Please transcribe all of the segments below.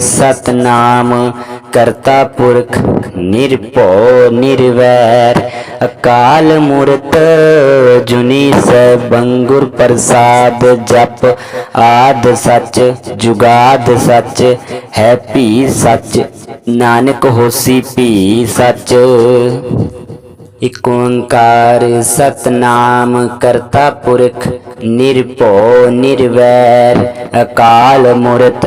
ਸਤਨਾਮ, ਕਰਤਾ ਪੁਰਖ ਨਿਰਭਉ, ਨਿਰਵੈਰ। ਅਕਾਲ ਮੂਰਤ, ਜੁਨੀ ਸੈਭੰ ਪ੍ਰਸਾਦ ਜਪ, ਆਦ ਸੱਚ, ਜੁਗਾਦ ਸੱਚ, ਹੈ ਭੀ ਸੱਚ, ਨਾਨਕ ਹੋਸੀ ਭੀ ਸੱਚ। ਇਕ ਓੰਕਾਰ, ਸਤਨਾਮ, ਕਰਤਾ ਪੁਰਖ ਨਿਰਭਉ, ਨਿਰਵੈਰ। ਅਕਾਲ ਮੂਰਤ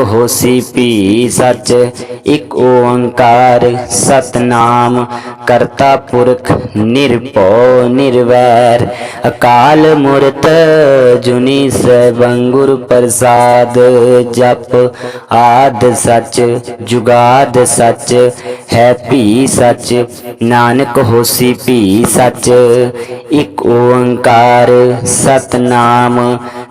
ਹੋਸੀ ਭੀ ਸੱਚ, ਇਕ ਓੰਕਾਰ ਸਤਨਾਮ, ਕਰਤਾ ਪੁਰਖ ਨਿਰਭਉ ਨਿਰਵੈਰ, ਅਕਾਲ ਮੂਰਤ ਜੁਨੀ ਸੈਭੰ ਪ੍ਰਸਾਦ, ਜਪ ਆਦ ਸਚ, ਜੁਗਾਦ ਸਚ, ਹੈ ਭੀ ਸਚ, ਨਾਨਕ ਹੋਸੀ ਭੀ ਸਚ, ਇਕ ਓੰਕਾਰ ਸਤਨਾਮ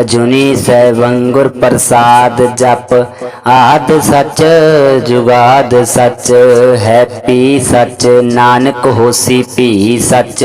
ਅਜੁਨੀ ਸੈਭੰ ਪ੍ਰਸਾਦ ਜਪ। ਆਦ ਸੱਚ, ਜੁਗਾਦ ਸੱਚ ਹੈ ਭੀ ਸੱਚ, ਨਾਨਕ ਹੋਸੀ ਪੀ ਸੱਚ।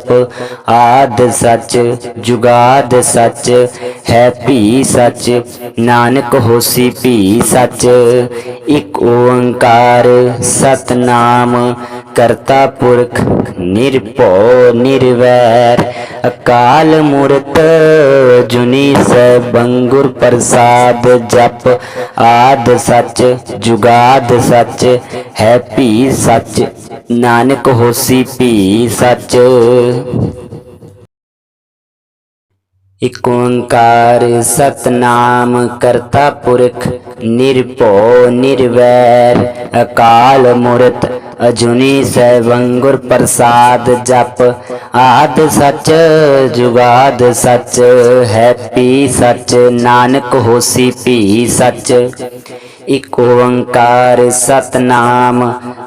ਜਪ ਆਦ ਸੱਚ, ਜੁਗਾਦ ਸੱਚ, ਹੈ ਭੀ ਸੱਚ, ਨਾਨਕ ਹੋਸੀ ਭੀ ਸੱਚ, ਇਕ ਓੰਕਾਰ ਸਤਨਾਮ ਕਰਤਾ ਪੁਰਖ ਨਿਰਭਉ ਨਿਰਵੈਰ, ਅਕਾਲ ਮੂਰਤ ਜੁਨੀ ਸੈਭੰ ਗੁਰ ਪ੍ਰਸਾਦ ਜਪ, ਆਦ ਸੱਚ, ਜੁਗਾਦ ਸੱਚ, ਹੈ ਭੀ ਸੱਚ, ਨਾਨਕ ਹੋਸੀ ਭੀ ਸੱਚ। ਇਕ ਓੰਕਾਰ ਸਤਨਾਮ ਕਰਤਾ ਪੁਰਖ ਨਿਰਭਉ ਨਿਰਵੈਰ, ਅਕਾਲ ਮੂਰਤ ਅਜੁਨੀ ਸੈਭੰ ਗੁਰ ਪ੍ਰਸਾਦ ਜਪ। ਆਦ ਸੱਚ, ਜੁਗਾਦ ਸੱਚ ਹੈ ਪੀ ਸੱਚ, ਨਾਨਕ ਹੋਸੀ ਪੀ ਸੱਚ। ਇਕ ਓੰਕਾਰ ਸਤਨਾਮ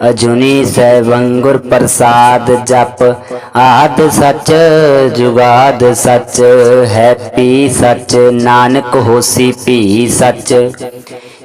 ਅਜੁਨੀ ਸੈਭੰ ਗੁਰ ਪ੍ਰਸਾਦ ਜਪ। ਆਦ ਸੱਚ, ਜੁਗਾਦ ਸੱਚ ਹੈ ਪੀ ਸੱਚ, ਨਾਨਕ ਹੋਸੀ ਪੀ ਸੱਚ।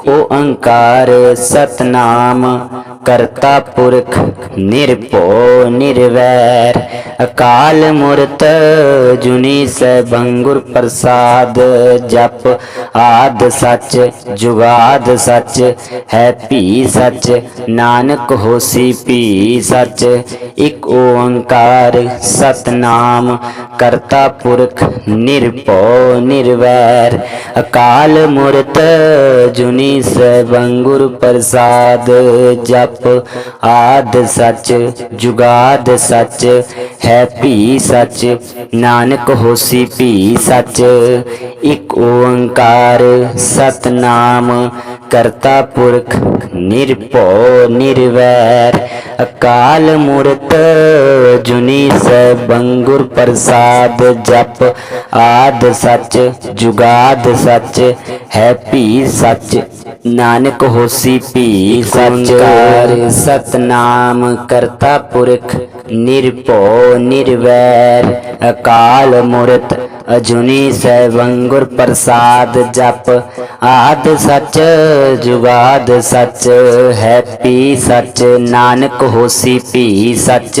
ਓੰਕਾਰ ਸਤਨਾਮ, ਕਰਤਾ ਪੁਰਖ ਨਿਰਭਉ ਨਿਰਵੈਰ। ਅਕਾਲ ਮੂਰਤ ਜੁਨੀ ਸੈਭੰ ਗੁਰ ਪ੍ਰਸਾਦ, ਜਪ ਆਦ ਸੱਚ, ਜੁਗਾਦ ਸੱਚ, ਹੈ ਭੀ ਸੱਚ, ਨਾਨਕ ਹੋਸੀ ਭੀ ਸੱਚ। ਇਕ ਓੰਕਾਰ ਸਤਨਾਮ, ਕਰਤਾ ਪੁਰਖ ਨਿਰਭਉ ਨਿਰਵੈਰ। ਅਕਾਲ ਮੂਰਤ ਜੁਨੀ ਸੈਭੰ ਗੁਰ ਪ੍ਰਸਾਦ ਜਪ। ਆਦ ਸੱਚ, ਜੁਗਾਦ ਸੱਚ, ਹੈ ਭੀ ਸੱਚ, ਨਾਨਕ ਹੋਸੀ ਭੀ ਸੱਚ। ਇਕ ਓੰਕਾਰ ਸਤਨਾਮ ਕਰਤਾ ਪੁਰਖ ਨਿਰਭਉ ਨਿਰਵੈਰ ਅਕਾਲ ਮੂਰਤ ਜੁਨੀ ਸੈਭੰ ਗੁਰ ਪ੍ਰਸਾਦ ਜਪ ਆਦ ਸੱਚ ਜੁਗਾਦ ਸੱਚ ਹੈ ਭੀ ਸੱਚ ਨਾਨਕ ਹੋਸੀ ਭੀ ਸੱਚ। ਸਤਨਾਮ ਕਰਤਾ ਪੁਰਖ ਨਿਰਭਉ ਨਿਰਵੈਰ ਅਕਾਲ ਮੂਰਤ ਅਜੁਨੀ ਸੈਭੰ ਗੁਰ ਪ੍ਰਸਾਦ ਜਪ ਆਦ ਸੱਚ। ਜੁਗਾਦ ਸੱਚ ਹੈ ਪੀ ਸੱਚ ਨਾਨਕ ਹੋਸੀ ਭੀ ਸੱਚ।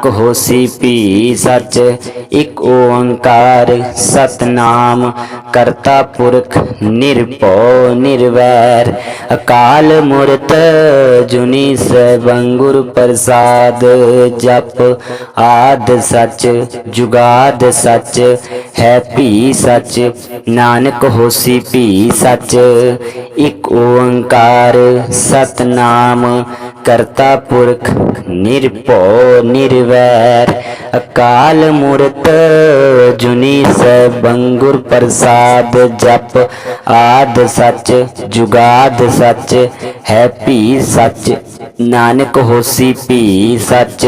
ਹੋਸੀ ਭੀ ਸੱਚ, ਇਕ ਓੰਕਾਰ ਸਤਨਾਮ, ਕਰਤਾ ਪੁਰਖ ਨਿਰਭਉ ਨਿਰਵੈਰ। ਅਕਾਲ ਮੂਰਤ ਜੁਨੀ ਸੈਭੰ ਗੁਰ ਪ੍ਰਸਾਦ, ਜਪ ਆਦ ਸਚ, ਜੁਗਾਦ ਸਚ, ਹੈ ਭੀ ਸਚ, ਨਾਨਕ ਹੋਸੀ ਭੀ ਸਚ। ਇਕ ਓੰਕਾਰ ਸਤਨਾਮ ਕਰਤਾ ਪੁਰਖ ਨਿਰਭਉ ਨਿਰਵੈਰ, ਅਕਾਲ ਮੂਰਤ ਜੁਨੀ ਸੈਭੰ ਪ੍ਰਸਾਦ ਜਪ, ਆਦ ਸੱਚ, ਜੁਗਾਦ ਸੱਚ, ਹੈ ਭੀ ਸੱਚ, ਨਾਨਕ ਹੋਸੀ ਭੀ ਸੱਚ।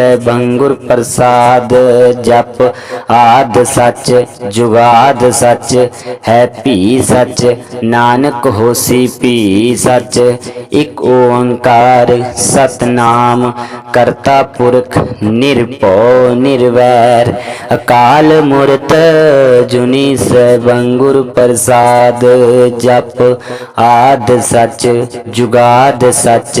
ਸੈਭੰ ਗੁਰ ਪ੍ਰਸਾਦ, ਜਪ ਆਦ ਸਚ, ਜੁਗਾਦ ਸਚ, ਹੈ ਭੀ ਸਚ, ਨਾਨਕ ਹੋਸੀ ਭੀ ਸਚ, ਇਕ ਓੰਕਾਰ ਸਤਨਾਮ, ਕਰਤਾ ਪੁਰਖ ਨਿਰਭਉ ਨਿਰਵੈਰ, ਅਕਾਲ ਮੂਰਤ ਜੁਨੀ ਸੈਭੰ ਗੁਰ ਪ੍ਰਸਾਦ, ਜਪ ਆਦ ਸਚ, ਜੁਗਾਦ ਸਚ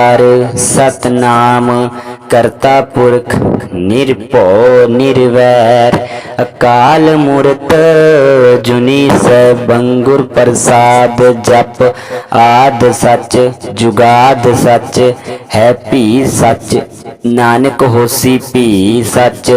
ਸਤਨਾਮ, ਕਰਤਾ ਪੁਰਖ, ਨਿਰਭਉ, ਨਿਰਵੈਰ। ਅਕਾਲ ਮੂਰਤ, ਜੁਨੀ ਸੈਭੰ ਪ੍ਰਸਾਦ, ਜਪ ਆਦ ਸੱਚ, ਜੁਗਾਦ ਸੱਚ, ਹੈ ਭੀ ਸੱਚ। ਨਾਨਕ ਹੋਸੀ ਭੀ ਸੱਚ।